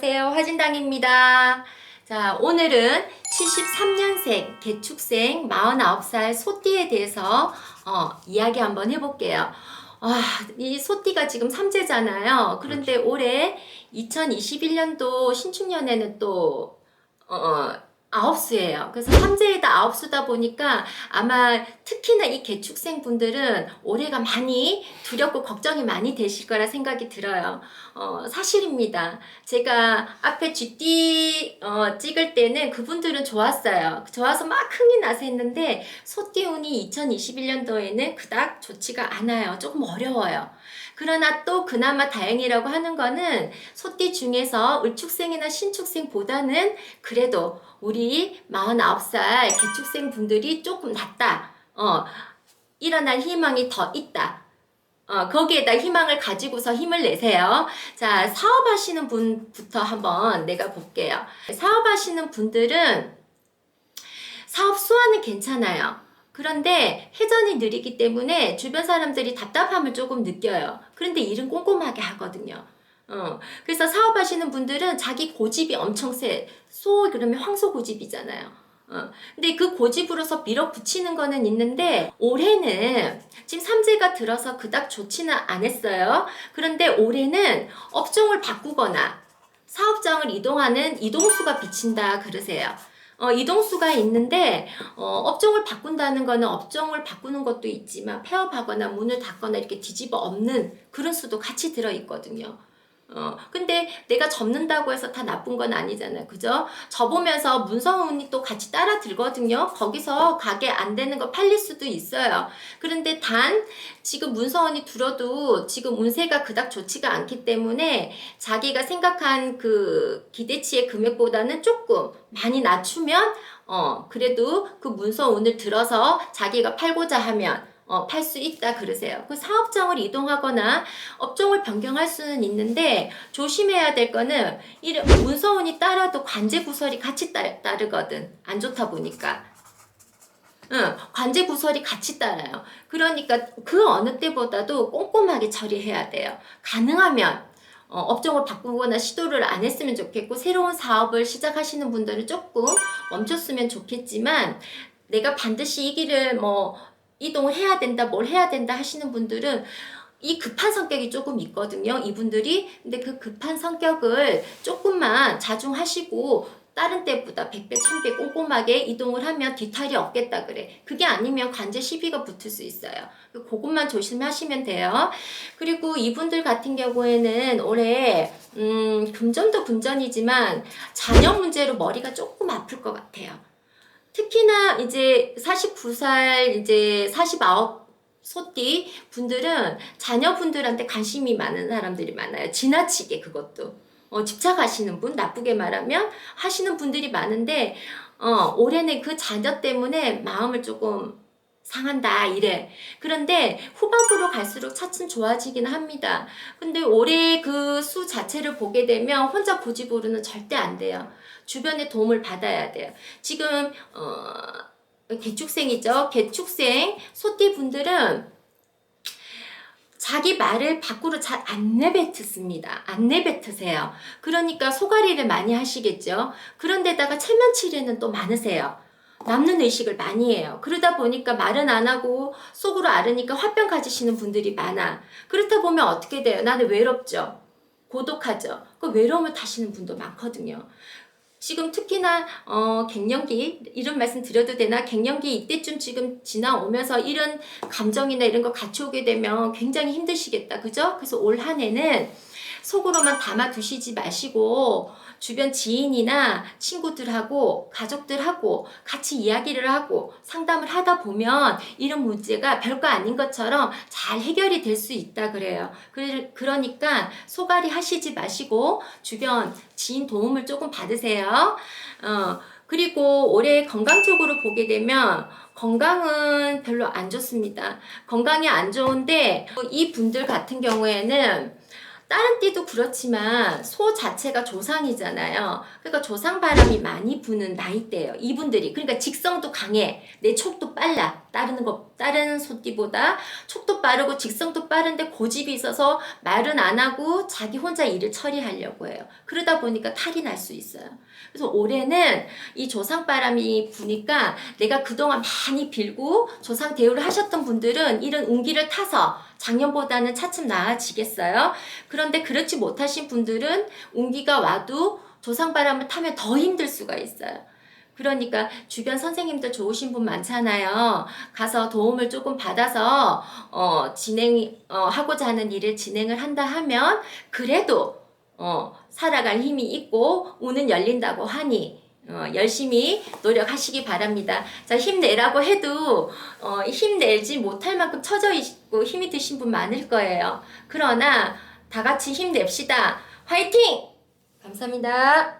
안녕하세요. 화진당입니다. 자, 오늘은 73년생, 개축생, 49살 소띠에 대해서 어, 이야기 한번 해볼게요. 와, 이 소띠가 지금 삼재잖아요. 그런데 그렇죠. 올해 2021년도 신축년에는 또, 어, 어 아홉수예요. 그래서 삼재에다 아홉수다 보니까 아마 특히나 이 개축생 분들은 올해가 많이 두렵고 걱정이 많이 되실 거라 생각이 들어요. 어, 사실입니다. 제가 앞에 쥐띠 어, 찍을 때는 그분들은 좋았어요. 좋아서 막 흥이 나서 했는데 소띠 운이 2021년도에는 그닥 좋지가 않아요. 조금 어려워요. 그러나 또 그나마 다행이라고 하는 거는 소띠 중에서 을축생이나 신축생보다는 그래도 우리 49살 개축생 분들이 조금 낫다. 어, 일어날 희망이 더 있다. 어, 거기에다 희망을 가지고서 힘을 내세요. 자, 사업하시는 분부터 한번 내가 볼게요. 사업하시는 분들은 사업 수완은 괜찮아요. 그런데 회전이 느리기 때문에 주변 사람들이 답답함을 조금 느껴요. 그런데 일은 꼼꼼하게 하거든요. 어, 그래서 사업하시는 분들은 자기 고집이 엄청 세. 소 그러면 황소 고집이잖아요. 어, 근데 그 고집으로서 밀어붙이는 거는 있는데 올해는 지금 삼재가 들어서 그닥 좋지는 않았어요. 그런데 올해는 업종을 바꾸거나 사업장을 이동하는 이동수가 비친다 그러세요. 어, 이동수가 있는데 어, 업종을 바꾼다는 거는 업종을 바꾸는 것도 있지만 폐업하거나 문을 닫거나 이렇게 뒤집어 엎는 그런 수도 같이 들어 있거든요. 어, 근데 내가 접는다고 해서 다 나쁜 건 아니잖아요. 그죠? 접으면서 문서운이 또 같이 따라 들거든요. 거기서 가게 안 되는 거 팔릴 수도 있어요. 그런데 단, 지금 문서운이 들어도 지금 운세가 그닥 좋지가 않기 때문에 자기가 생각한 그 기대치의 금액보다는 조금 많이 낮추면, 어, 그래도 그 문서운을 들어서 자기가 팔고자 하면 어, 팔 수 있다 그러세요. 그 사업장을 이동하거나 업종을 변경할 수는 있는데 조심해야 될 거는 이런 문서운이 따라도 관제 구설이 같이 따, 따르거든. 안 좋다 보니까. 응, 관제 구설이 같이 따라요. 그러니까 그 어느 때보다도 꼼꼼하게 처리해야 돼요. 가능하면 어, 업종을 바꾸거나 시도를 안 했으면 좋겠고 새로운 사업을 시작하시는 분들은 조금 멈췄으면 좋겠지만 내가 반드시 이 길을 뭐 이동을 해야 된다, 뭘 해야 된다 하시는 분들은 이 급한 성격이 조금 있거든요. 이분들이. 근데 그 급한 성격을 조금만 자중하시고 다른 때보다 100배, 1000배 꼼꼼하게 이동을 하면 뒤탈이 없겠다 그래. 그게 아니면 관제 시비가 붙을 수 있어요. 그것만 조심하시면 돼요. 그리고 이분들 같은 경우에는 올해 음, 금전도 금전이지만 자녀 문제로 머리가 조금 아플 것 같아요. 특히나 이제 49살 이제 49 소띠 분들은 자녀분들한테 관심이 많은 사람들이 많아요. 지나치게 그것도. 어, 집착하시는 분, 나쁘게 말하면 하시는 분들이 많은데, 어, 올해는 그 자녀 때문에 마음을 조금 상한다, 이래. 그런데 후반부로 갈수록 차츰 좋아지긴 합니다. 근데 올해 그 수 자체를 보게 되면 혼자 고집으로는 절대 안 돼요. 주변의 도움을 받아야 돼요. 지금, 어, 개축생이죠. 개축생 소띠 분들은 자기 말을 밖으로 잘 안 내뱉습니다. 안 내뱉으세요. 그러니까 소가리를 많이 하시겠죠. 그런데다가 체면치레는 또 많으세요. 남는 의식을 많이 해요. 그러다 보니까 말은 안 하고 속으로 앓으니까 화병 가지시는 분들이 많아. 그렇다 보면 어떻게 돼요? 나는 외롭죠. 고독하죠. 그 외로움을 타시는 분도 많거든요. 지금 특히나 어, 갱년기 이런 말씀 드려도 되나 갱년기 이때쯤 지금 지나오면서 이런 감정이나 이런 거 같이 오게 되면 굉장히 힘드시겠다 그죠? 그래서 올 한 해는 속으로만 담아 두시지 마시고 주변 지인이나 친구들하고 가족들하고 같이 이야기를 하고 상담을 하다 보면 이런 문제가 별거 아닌 것처럼 잘 해결이 될 수 있다 그래요. 그- 그러니까 소갈이 하시지 마시고 주변 지인 도움을 조금 받으세요. 어, 그리고 올해 건강 쪽으로 보게 되면 건강은 별로 안 좋습니다. 건강이 안 좋은데 이 분들 같은 경우에는 다른 띠도 그렇지만 소 자체가 조상이잖아요. 그러니까 조상 바람이 많이 부는 나이대예요. 이분들이 그러니까 직성도 강해. 내 촉도 빨라. 다른 거 다른 소띠보다 촉도 빠르고 직성도 빠른데 고집이 있어서 말은 안 하고 자기 혼자 일을 처리하려고 해요. 그러다 보니까 탈이 날 수 있어요. 그래서 올해는 이 조상 바람이 부니까 내가 그동안 많이 빌고 조상 대우를 하셨던 분들은 이런 운기를 타서 작년보다는 차츰 나아지겠어요. 그런데 그렇지 못하신 분들은 운기가 와도 조상바람을 타면 더 힘들 수가 있어요. 그러니까 주변 선생님들 좋으신 분 많잖아요. 가서 도움을 조금 받아서 어, 진행 어, 하고자 하는 일을 진행을 한다 하면 그래도 어, 살아갈 힘이 있고 운은 열린다고 하니 어, 열심히 노력하시기 바랍니다. 자 힘내라고 해도 어, 힘내지 못할 만큼 처져 있고 힘이 드신 분 많을 거예요. 그러나 다 같이 힘냅시다. 화이팅! 감사합니다.